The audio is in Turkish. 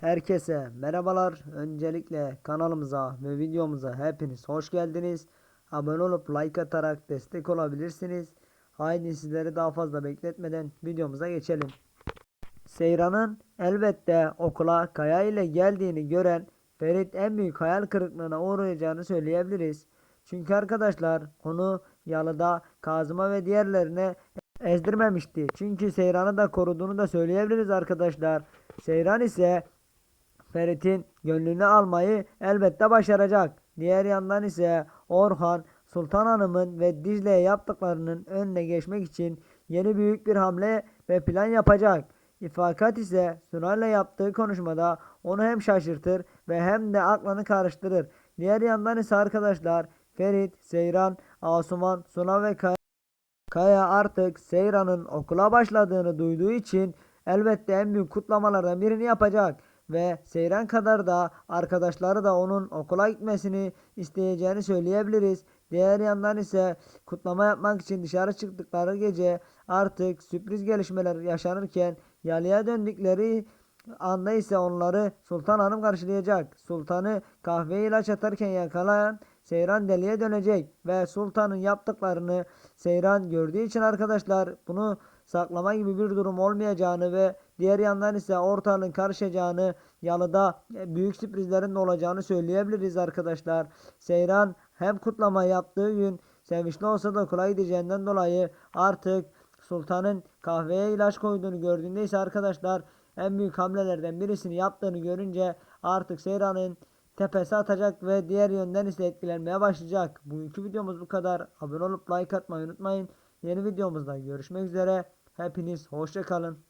Herkese merhabalar. Öncelikle kanalımıza ve videomuza hepiniz hoş geldiniz. Abone olup like atarak destek olabilirsiniz. Haydi sizleri daha fazla bekletmeden videomuza geçelim. Seyran'ın elbette okula Kaya ile geldiğini gören Ferit en büyük hayal kırıklığına uğrayacağını söyleyebiliriz. Çünkü arkadaşlar onu yalıda Kazım'a ve diğerlerine ezdirmemişti. Çünkü Seyran'ı da koruduğunu da söyleyebiliriz arkadaşlar. Seyran ise Ferit'in gönlünü almayı elbette başaracak. Diğer yandan ise Orhan Sultan Hanım'ın ve Dicle'ye yaptıklarının önüne geçmek için yeni büyük bir hamle ve plan yapacak. İfakat ise Sunay'la yaptığı konuşmada onu hem şaşırtır ve hem de aklını karıştırır. Diğer yandan ise arkadaşlar Ferit, Seyran, Asuman, Suna ve Kaya Kaya artık Seyran'ın okula başladığını duyduğu için elbette en büyük kutlamalardan birini yapacak ve Seyran kadar da arkadaşları da onun okula gitmesini isteyeceğini söyleyebiliriz. Diğer yandan ise kutlama yapmak için dışarı çıktıkları gece artık sürpriz gelişmeler yaşanırken yalıya döndükleri anda ise onları Sultan Hanım karşılayacak. Sultanı kahveye ilaç atarken yakalayan Seyran deliye dönecek ve sultanın yaptıklarını Seyran gördüğü için arkadaşlar bunu saklama gibi bir durum olmayacağını ve diğer yandan ise ortalığın karışacağını yalıda büyük sürprizlerin olacağını söyleyebiliriz arkadaşlar. Seyran hem kutlama yaptığı gün sevinçli olsa da okula gideceğinden dolayı artık sultanın kahveye ilaç koyduğunu gördüğünde ise arkadaşlar en büyük hamlelerden birisini yaptığını görünce artık Seyran'ın tepesi atacak ve diğer yönden ise etkilenmeye başlayacak. Bugünkü videomuz bu kadar. Abone olup like atmayı unutmayın. Yeni videomuzda görüşmek üzere. Hepiniz hoşçakalın.